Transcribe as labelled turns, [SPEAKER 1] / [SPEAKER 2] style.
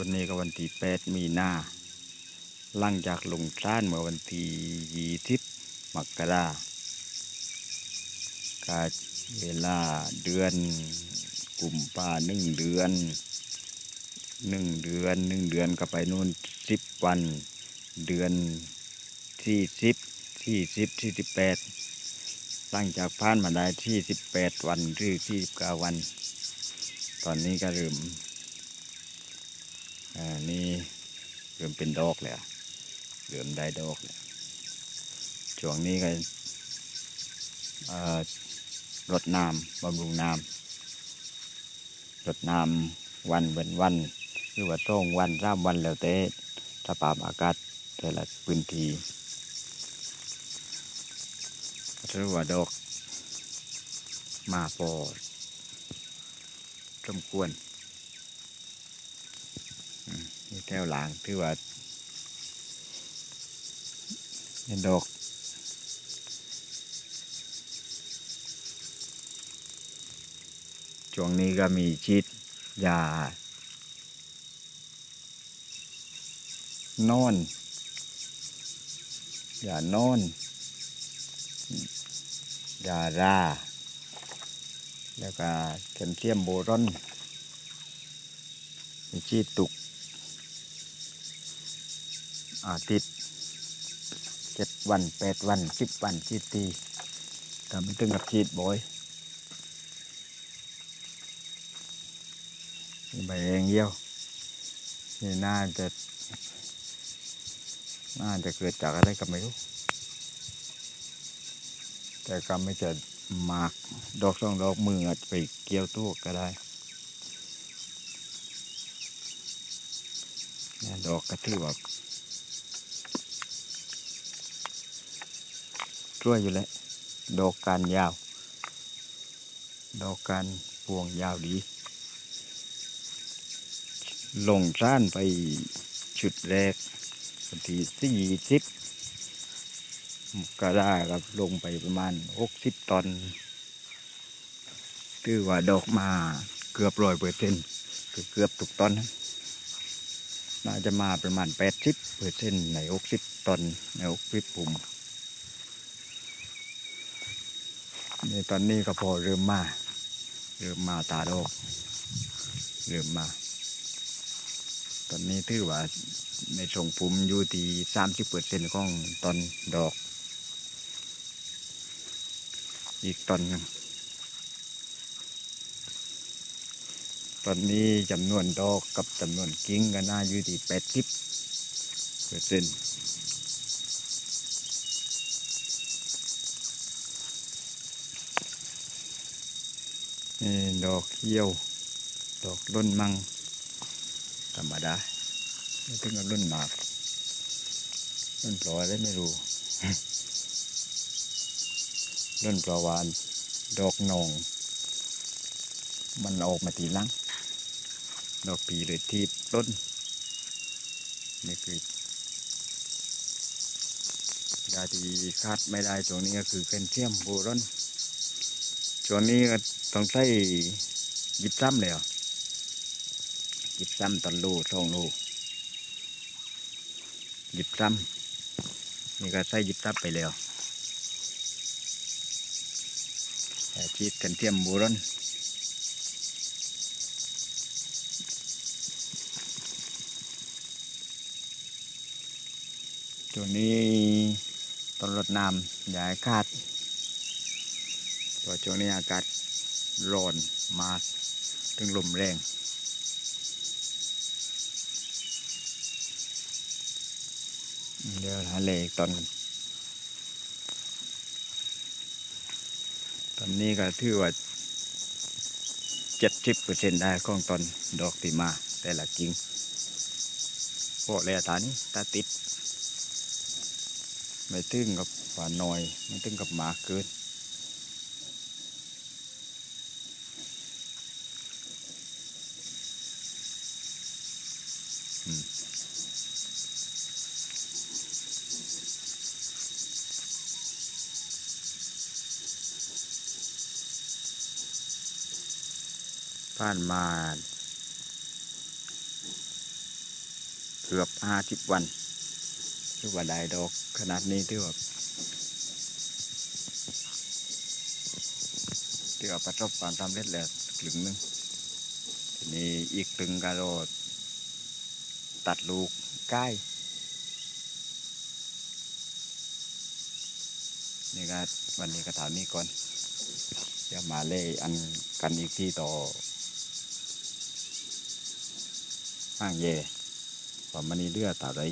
[SPEAKER 1] วันนี้ก็วันที่แปดมีนาหลังจากลงช้านเมื่อวันที่ยี่สิบมกราก็เวลาเดือนกุมภาหนึ่งเดือนหนึ่งเดือนหนึ่งเดือนก็ไปนู่นสิบวัน เดือนที่สิบที่สิบที่สิบแปดหลังจากผ่านมาได้ที่สิบแปดวันหรือที่สิบเก้าวัน ตอนนี้ก็เริ่ม อ่านี่เริ่มเป็นดอกแล้วเริ่มได้ดอกแล้วช่วงนี้ก็เอ่อรดน้ำบำรุงน้ำรดน้ำวันเว้นวันหรือว่าต้องวันสามวันแล้วแต่สภาพอากาศแต่ละพื้นที่ถือว่าดอกมาพอสมควร นี่ แถวหลังถือว่าเป็นดอกช่วงนี้ก็มีชีดยานอนยานอนยารา แล้วก็แคลเซียมโบรอนมีชีดตุก ตย์เจ็ดวันแปดวันสิบวันชีดตีแต่มันตึงกับชีดบ่อยใบแองเยี่ยวนี่น่าจะน่าจะเกิดจากอะไรก็ไม่รู้ แต่ก็ไม่จะหมากดอกสองดอกมืออาจไปเกี่ยวตัวก็ได้ดอกก็ถือว่า ช่วยอยู่แล้วดอกการยาว ดอกการพวงยาวดี ลงร้านไปชุดแรกวันที่สี่สิบก็ได้ครับลงไปประมาณหกสิบตอนถือว่าดอกมาเกือบร้อยเปอร์เซ็นต์เกือบทุกตอนนะน่าจะมาประมาณแปดสิบเปอร์เซ็นต์ในหกสิบตอนในหกสิบปุ่ม นี่ตอนนี้ก็พอเริ่มมา เริ่มมาตาดอกเริ่มมา ตอนนี้ถือว่าในส่งภูมิอยู่ที่สามสิบเปอร์เซ็นต์ของตอนดอก อีกตอนนึงตอนนี้จำนวนดอกกับจำนวนกิ้งก็น่าอยู่ที่แปดสิบเปอร์เซ็นต์ นี่ดอกเขียว ดอกร่นมัง ธรรมดาไม่ถึงกับร่นหมากร่นปลอยได้ไม่รู้ร่นปลาวาน ดอกหนอง มันออกมาทีลัง ดอกปีเลยทีบต้นนี่คือยาที่คาดไม่ได้ตรงนี้ก็คือแคลเซียมโบรอน ช่วงนี้ก็ต้องใช้ยิบซ้ำเลยเหรอยิบซ้ำตอนลูสองลูยิบซ้ำนี่ก็ใช้ยิบซ้ำไปแล้วแต่ชีดกันเทียมบูรอนช่วงนี้ตอนรดน้ำอย่าให้ขาด เพราช่วงนี้อากาศร้อนมาก ถึงลมแรงเดี๋ยวหาเลอีกตอนกันตอนนี้ก็ถือว่าเจ็ดสิบเปอร์เซ็นได้ของตอนดอกที่มา แต่ละกิ่งพวกแร่ตานี้ตาติด ไม่ตึงกับหวานน้อย ไม่ตึงกับหมาเกิน ผ่านมาเกือบห้าสิบวันถือว่าได้ดอกขนาดนี้ถือว่าถือว่าประสบความสำเร็จแล้วถึงหนึ่งทีนี้อีกครึ่งก็รอตัดลูกใกล้นี่ก็วันนี้ก็ถามนี้ก่อนเดี๋ยวมาเล่อันกันอีกที่ต่อ ห้างเย่ความันนี่เลือดตาไร